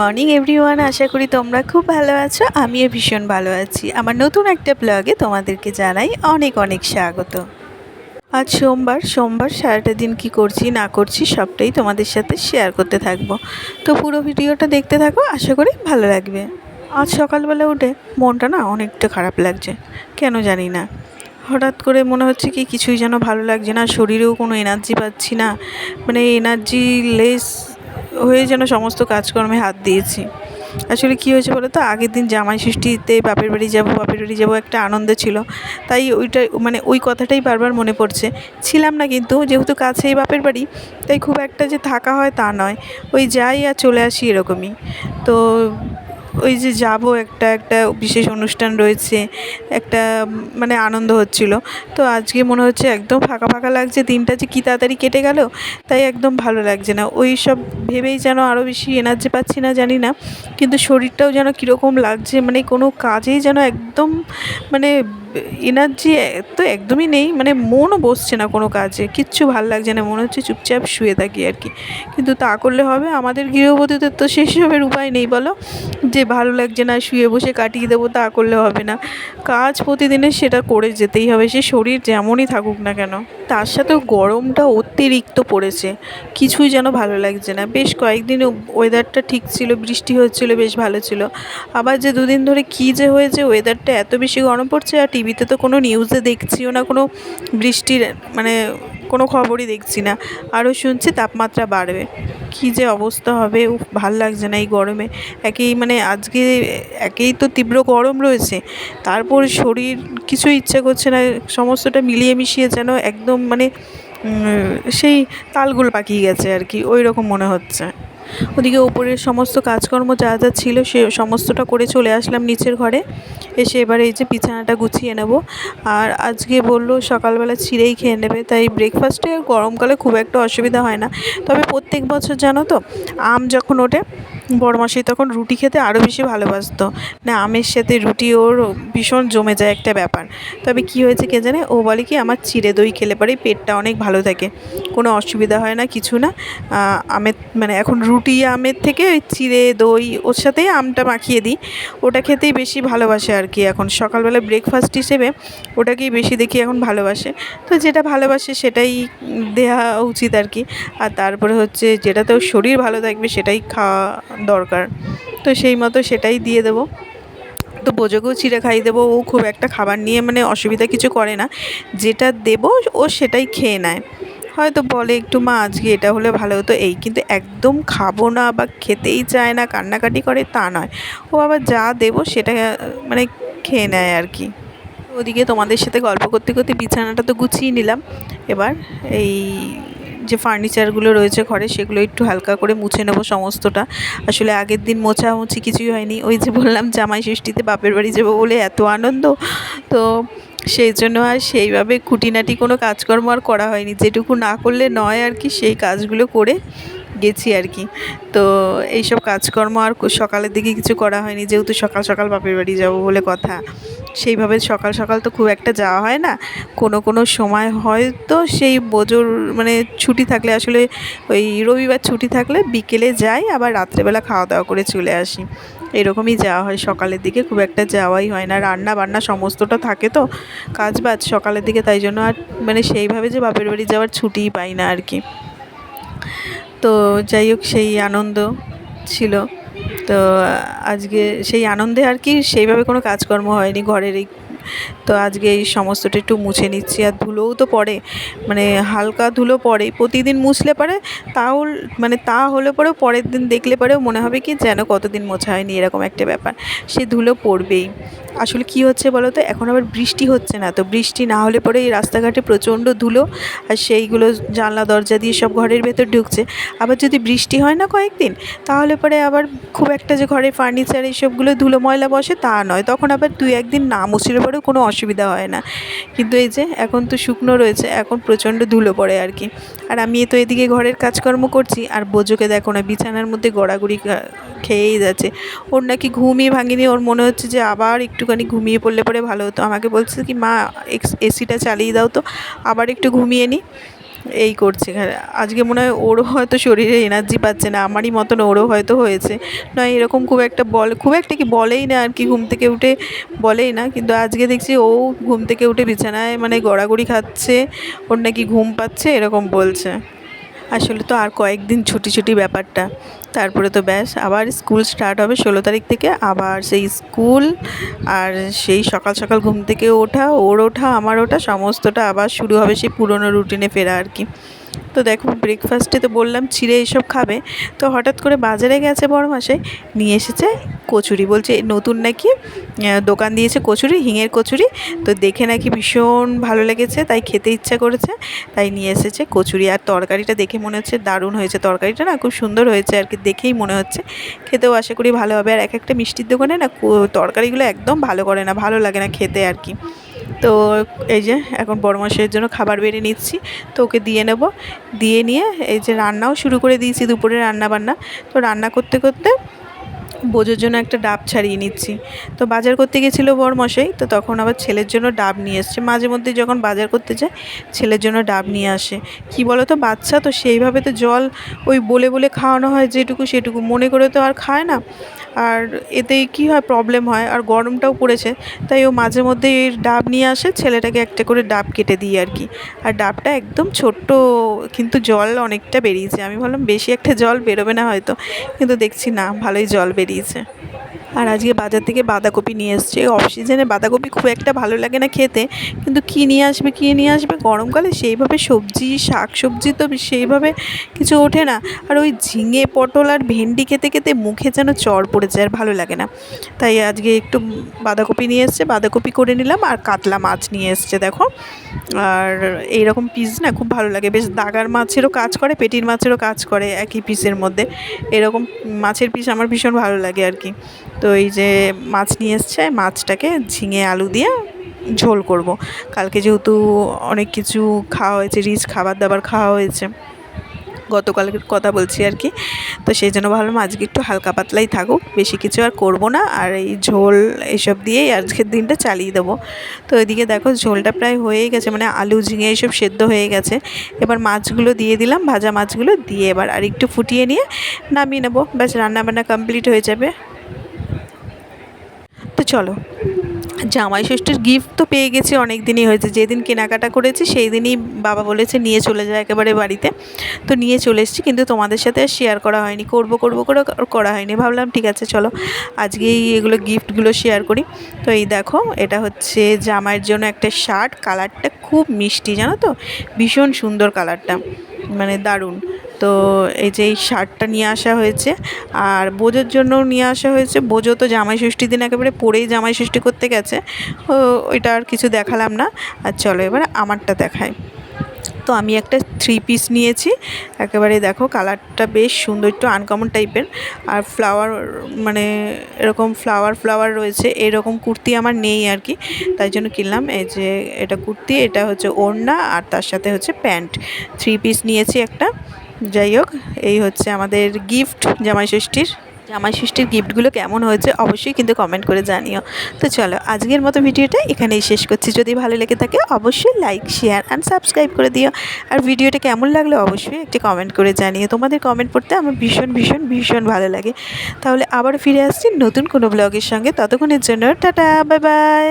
Morning, everyone. আশা করি তোমরা খুব ভালো আছো। আমিও ভীষণ ভালো আছি। আমার নতুন একটা ব্লগে তোমাদেরকে জানাই অনেক অনেক স্বাগত। আজ সোমবার সোমবার সারাটা দিন কি করছি, না করছি সবটাই তোমাদের সাথে শেয়ার করতে থাকব। তো পুরো ভিডিওটা দেখতে থাকো, আশা করি ভালো লাগবে। আজ সকালবেলা উঠে মনটা না অনেকটা খারাপ লাগছে, কেন জানি না। হঠাৎ করে মনে হচ্ছে কি কিছুই যেন ভালো লাগছে না, শরীরেও কোনো এনার্জি পাচ্ছি না। মানে এনার্জি লেস হয়ে যেন সমস্ত কাজকর্মে হাত দিয়েছি। আসলে কী হয়েছে বলো তো আগের দিন জামাই ষষ্ঠীতে বাপের বাড়ি যাব, বাপের বাড়ি যাব একটা আনন্দ ছিল। তাই ওইটা মানে ওই কথাটাই বারবার মনে পড়ছে। ছিলাম না কিন্তু, যেহেতু কাছেই বাপের বাড়ি, তাই খুব একটা যে থাকা হয় তা নয়। ওই যাই আর চলে আসি এরকমই। তো ওই যে যাব একটা একটা বিশেষ অনুষ্ঠান রয়েছে, একটা মানে আনন্দ হচ্ছিল। তো আজকে মনে হচ্ছে একদম ফাঁকা ফাঁকা লাগছে, দিনটা যে কী তাড়াতাড়ি কেটে গেল, তাই একদম ভালো লাগছে না। ওই সব ভেবেই যেন আরও বেশি এনার্জি পাচ্ছি না, জানি না। কিন্তু শরীরটাও যেন কীরকম লাগছে মানে কোনো কাজেই যেন একদম মানে এনার্জি তো একদমই নেই মানে মনও বসছে না কোনো কাজে। কিচ্ছু ভালো লাগছে না, মনে হচ্ছে চুপচাপ শুয়ে থাকি আর কি। কিন্তু তা করলে হবে, আমাদের গৃহবধূদের তো সেসবের উপায় নেই বলো। যে ভালো লাগছে না, শুয়ে বসে কাটিয়ে দেবো, তা করলে হবে না। কাজ প্রতিদিনের সেটা করে যেতেই হবে, সে শরীর যেমনই থাকুক না কেন। তার সাথেও গরমটা অতিরিক্ত পড়েছে, কিছুই যেন ভালো লাগছে না। বেশ কয়েকদিন ওয়েদারটা ঠিক ছিল, বৃষ্টি হচ্ছিল, বেশ ভালো ছিল। আবার যে দুদিন ধরে কী যে হয়েছে ওয়েদারটা এত বেশি গরম পড়ছে আর টিভিতে তো কোনো নিউজে দেখছিও না, কোনো বৃষ্টির মানে কোনো খবরই দেখছি না। আরও শুনছি তাপমাত্রা বাড়বে। কী যে অবস্থা হবে, উফ, ভালো লাগছে না এই গরমে। একেই মানে আজকে একেই তো তীব্র গরম রয়েছে। তারপর শরীর, কিছু ইচ্ছা করছে না, সমস্তটা মিলিয়ে মিশিয়ে যেন একদম মানে সেই তালগোল পাকিয়ে গেছে আর কি, ওই রকম মনে হচ্ছে। ওদিকে উপরের সমস্ত কাজকর্ম যা যা ছিল সে সমস্তটা করে চলে আসলাম নিচের ঘরে। এসে এবারে এই যে বিছানাটা গুছিয়ে নেব। আর আজকে বলল সকালবেলা চিড়েই খেয়ে নেবে, তাই ব্রেকফাস্টে গরমকালে খুব একটা অসুবিধা হয় না। তবে প্রত্যেক বছর জানো তো, আম যখন ওঠে বড়মাসি তখন রুটি খেতে আরও বেশি ভালোবাসতো। না, আমের সাথে রুটি ওর ভীষণ জমে যায় একটা ব্যাপার। তবে কী হয়েছে কে জানে? ও বলে কি, আমার চিড়ে দই খেলে পরে পেটটা অনেক ভালো থাকে। কোনো অসুবিধা হয় না, কিছু না। আমের মানে এখন রুটি আমের থেকে ওই চিড়ে দই ওর সাথেই আমটা মাখিয়ে দিই। ওটা খেতেই বেশি ভালোবাসে আর কি এখন। সকালবেলা ব্রেকফাস্ট হিসেবে ওটাকেই বেশি দেখি এখন ভালোবাসে। তো যেটা ভালোবাসে সেটাই দেওয়া উচিত আর কি। আর তারপরে হচ্ছে যেটাতে ওর শরীর ভালো থাকবে সেটাই খাওয়া দরকার। তো সেই মতো সেটাই দিয়ে দেবো। তো বোঝোকেও চিড়ে খাইয়ে দেবো। ও খুব একটা খাবার নিয়ে মানে অসুবিধা কিছু করে না। যেটা দেবো, ও সেটাই খেয়ে নেয়। হয়তো বলে একটু, মা, আজকে এটা হলে ভালো হতো। এই কিন্তু একদম খাব না বা খেতেই চায় না, কান্নাকাটি করে তা নয়। ও আবার যা দেবো সেটা মানে খেয়ে নেয় আর কি। ওদিকে তোমাদের সাথে গল্প করতে করতে বিছানাটা তো গুছিয়ে নিলাম। এবার এই যে ফার্নিচারগুলো রয়েছে ঘরে, সেগুলো একটু হালকা করে মুছে নেব সমস্তটা। আসলে আগের দিন মোছামুছি কিছুই হয়নি। ওই যে বললাম, জামাই ষষ্ঠীতে বাপের বাড়ি যাব বলে এত আনন্দ। তো সেই জন্য আর সেইভাবে খুঁটিনাটি কোনো কাজকর্ম আর করা হয়নি। যেটুকু না করলে নয় আর কি, সেই কাজগুলো করে গেছি আর কি। তো এইসব কাজকর্ম আর সকালের দিকে কিছু করা হয়নি। যেহেতু সকাল সকাল বাপের বাড়ি যাব বলে কথা। সেইভাবে সকাল সকাল তো খুব একটা যাওয়া হয় না। কোনো কোনো সময় হয়তো সেই বোজোর মানে ছুটি থাকলে, আসলে ওই রবিবার ছুটি থাকলে বিকেলে যাই, আবার রাত্রেবেলা খাওয়া দাওয়া করে চলে আসি। এরকমই যাওয়া হয় সকালের দিকে, খুব একটা যাওয়াই হয় না। রান্না বান্না সমস্তটা থাকে তো কাজ বাজ সকালের দিকে, তাই জন্য আর মানে সেইভাবে যে বাপের বাড়ি যাওয়ার ছুটিই পাই না আর কি। তো যাই হোক, সেই আনন্দ ছিল। তো আজকে সেই আনন্দে আর কি সেইভাবে কোনো কাজকর্ম হয়নি ঘরের এই তো আজকে এই সমস্তটা একটু মুছে নিচ্ছি, আর ধুলোও তো পড়ে মানে হালকা ধুলো পড়ে প্রতিদিন মুছলে পরে, তাও মানে তা হলে পরেও পরের দিন দেখলে পরেও মনে হবে কি যেন কতদিন মোছা হয়নি, এরকম একটা ব্যাপার। সে ধুলো পড়বেই। আসলে কি হচ্ছে বলো তো, এখন আবার বৃষ্টি হচ্ছে না, তো বৃষ্টি না হলে পরে এই রাস্তাঘাটে প্রচণ্ড ধুলো, আর সেইগুলো জানলা, দরজা দিয়ে সব ঘরের ভেতর ঢুকছে। আবার যদি বৃষ্টি হয় না কয়েকদিন, তাহলে পরে আবার খুব একটা যে ঘরের ফার্নিচার এইসবগুলো ধুলো ময়লা বসে তা নয়, তখন আবার দুই একদিন না মুছলে পরেও কোনো অসুবিধা হয় না। কিন্তু এই যে এখন তো শুকনো রয়েছে, এখন প্রচণ্ড ধুলো পড়ে আর কি। আর আমি তো এদিকে ঘরের কাজকর্ম করছি, আর বোঝোকে দেখো না, বিছানার মধ্যে গড়াগড়ি খেয়েই যাচ্ছে। ওর নাকি ঘুমিয়ে ভাঙিনি, ওর মনে হচ্ছে যে আবার একটুখানি ঘুমিয়ে পড়লে পরে ভালো হতো। আমাকে বলছে কি, মা এসিটা চালিয়ে দাও তো, আবার একটু ঘুমিয়ে নিই এই করছে। আজকে মনে হয় ওরও হয়তো শরীরে এনার্জি পাচ্ছে না, আমারই মতন ওরও হয়তো হয়েছে। নয়, এরকম খুব একটা বল, খুব একটা কি বলেই না আর কি, ঘুম থেকে উঠে বলেই না। কিন্তু আজকে দেখছি ও ঘুম থেকে উঠে বিছানায় মানে গড়াগড়ি খাচ্ছে, ওর নাকি ঘুম পাচ্ছে, এরকম বলছে। আসলে তো আর কয়েকদিন ছুটি ছুটি ব্যাপারটা। তারপরে তো ব্যাস, আবার স্কুল স্টার্ট হবে ষোলো তারিখ থেকে, আবার সেই স্কুল আর সেই সকাল সকাল ঘুম থেকে ওঠা, ওর ওঠা, আমার ওঠা, সমস্তটা আবার শুরু হবে সেই পুরনো রুটিনে ফেরা আর কি। তো দেখো ব্রেকফাস্টে তো বললাম চিড়ে এইসব খাবে। তো হঠাৎ করে বাজারে গেছে বড় মাসে নিয়ে এসেছে কচুরি। বলছে, নতুন নাকি? দোকান দিয়েছে কচুরি, হিঙের কচুরি। তো দেখে নাকি ভীষণ ভালো লেগেছে, তাই খেতে ইচ্ছা করেছে, তাই নিয়ে এসেছে কচুরি। আর তরকারিটা দেখে মনে হচ্ছে দারুণ হয়েছে। তরকারিটা না খুব সুন্দর হয়েছে আর কি, দেখেই মনে হচ্ছে। খেতেও আশা করি ভালো হবে। আর এক একটা মিষ্টির দোকানে না তরকারিগুলো একদম ভালো করে না, ভালো লাগে না খেতে আর কি। তো এই যে এখন বড় মাসের জন্য খাবার বেড়ে নিচ্ছি, তো ওকে দিয়ে নেব। দিয়ে নিয়ে এই যে রান্নাও শুরু করে দিয়েছি দুপুরে রান্না বান্না তো রান্না করতে করতে বোঝোর জন্য একটা ডাব ছাড়িয়ে নিচ্ছি। তো বাজার করতে গেছিল বরমশাই তো তখন আবার ছেলের জন্য ডাব নিয়ে এসছে। মাঝে মধ্যে যখন বাজার করতে যায়, ছেলের জন্য ডাব নিয়ে আসে। কি বলো তো বাচ্চা তো সেইভাবে তো জল ওই বলে বলে খাওয়ানো হয় যেটুকু সেটুকু। মনে করে তো আর খায় না। আর এতে কি হয় প্রবলেম হয়, আর গরমটাও পড়েছে, তাই ও মাঝে মধ্যে ডাব নিয়ে আসে, ছেলেটাকে একটা করে ডাব কেটে দিই আর কি। আর ডাবটা একদম ছোট্ট, কিন্তু জল অনেকটা বেরিয়েছে। আমি ভাবলাম বেশি একটা জল বেরোবে না হয়তো, কিন্তু দেখছি না, ভালোই জল বেরিয়েছে। আর আজকে বাজার থেকে বাঁধাকপি নিয়ে এসছে। অফ সিজনে বাঁধাকপি খুব একটা ভালো লাগে না খেতে, কিন্তু কী নিয়ে আসবে, কী নিয়ে আসবে? গরমকালে সেইভাবে সবজি শাক সবজি তো সেইভাবে কিছু ওঠে না। আর ওই ঝিঙে, পটল আর ভেন্ডি খেতে খেতে মুখে যেন চর পড়ে যায় আর ভালো লাগে না। তাই আজকে একটু বাঁধাকপি নিয়ে এসছে, বাঁধাকপি করে নিলাম আর কাতলা মাছ নিয়ে এসছে, দেখো। আর এইরকম পিস না খুব ভালো লাগে, বেশ দাগার মাছেরও কাজ করে, পেটির মাছেরও কাজ করে একই পিসের মধ্যে। এরকম মাছের পিস আমার ভীষণ ভালো লাগে আর কি। তো এই যে মাছ নিয়ে এসছে, মাছটাকে ঝিঙে আলু দিয়ে ঝোল করব। কালকে যেহেতু অনেক কিছু খাওয়া হয়েছে, রিচ খাবার দাবার খাওয়া হয়েছে গতকালকের কথা বলছি আর কি। তো সেই জন্য ভাবলাম আজকে একটু হালকা পাতলাই থাকুক, বেশি কিছু আর করব না। আর এই ঝোল এসব দিয়েই আজকের দিনটা চালিয়ে দেবো। তো এদিকে দেখো ঝোলটা প্রায় হয়েই গেছে মানে আলু, ঝিঙে এইসব সেদ্ধ হয়ে গেছে। এবার মাছগুলো দিয়ে দিলাম, ভাজা মাছগুলো দিয়ে এবার আর একটু ফুটিয়ে নিয়ে নামিয়ে নেব। ব্যাস রান্নাবান্না কমপ্লিট হয়ে যাবে। তো চলো। জামাই ষষ্ঠীর গিফট তো পেয়ে গেছি, অনেক দিনই হয়েছে। যেদিন কেনাকাটা করেছি সেই দিনই বাবা বলেছে নিয়ে চলে যায় একেবারে বাড়িতে। তো নিয়ে চলে এসেছি, কিন্তু তোমাদের সাথে আর শেয়ার করা হয়নি। করব করব করে করা হয়নি। ভাবলাম, ঠিক আছে, চলো। আজকেই এগুলো গিফটগুলো শেয়ার করি। তো এই দেখো, এটা হচ্ছে জামাইয়ের জন্য একটা শার্ট। কালারটা খুব মিষ্টি, জানো তো? ভীষণ সুন্দর কালারটা। মানে দারুণ। তো এই যে এই শার্টটা নিয়ে আসা হয়েছে, আর বোঝোর জন্যও নিয়ে আসা হয়েছে। বোঝো তো জামাই ষষ্ঠীর দিন একেবারে পরেই জামাই ষষ্ঠী করতে গেছে। ওইটা আর কিছু দেখালাম না। আর চলো এবার আমারটা দেখায় তো আমি একটা থ্রি পিস নিয়েছি। একেবারে দেখো কালারটা বেশ সুন্দর, একটু আনকমন টাইপের আর ফ্লাওয়ার মানে এরকম ফ্লাওয়ার ফ্লাওয়ার রয়েছে। এরকম কুর্তি আমার নেই আর কি তাই জন্য কিনলাম। এই যে এটা কুর্তি, এটা হচ্ছে ওড়না, আর তার সাথে হচ্ছে প্যান্ট। থ্রি পিস নিয়েছি একটা। যাই হোক, এই হচ্ছে আমাদের গিফট জামাই ষষ্ঠীর জামাই ষষ্ঠীর গিফটগুলো কেমন হয়েছে অবশ্যই কিন্তু কমেন্ট করে জানিও। তো চলো, আজকের মতো ভিডিওটা এখানেই শেষ করছি। যদি ভালো লেগে থাকে অবশ্যই লাইক শেয়ার অ্যান্ড সাবস্ক্রাইব করে দিও। আর ভিডিওটা কেমন লাগল অবশ্যই একটি কমেন্ট করে জানিও। তোমাদের কমেন্ট পড়তে আমার ভীষণ ভীষণ ভীষণ ভালো লাগে। তাহলে আবার ফিরে আসছি নতুন কোনো ব্লগের সঙ্গে। ততক্ষণের জন্য টাটা বাই বাই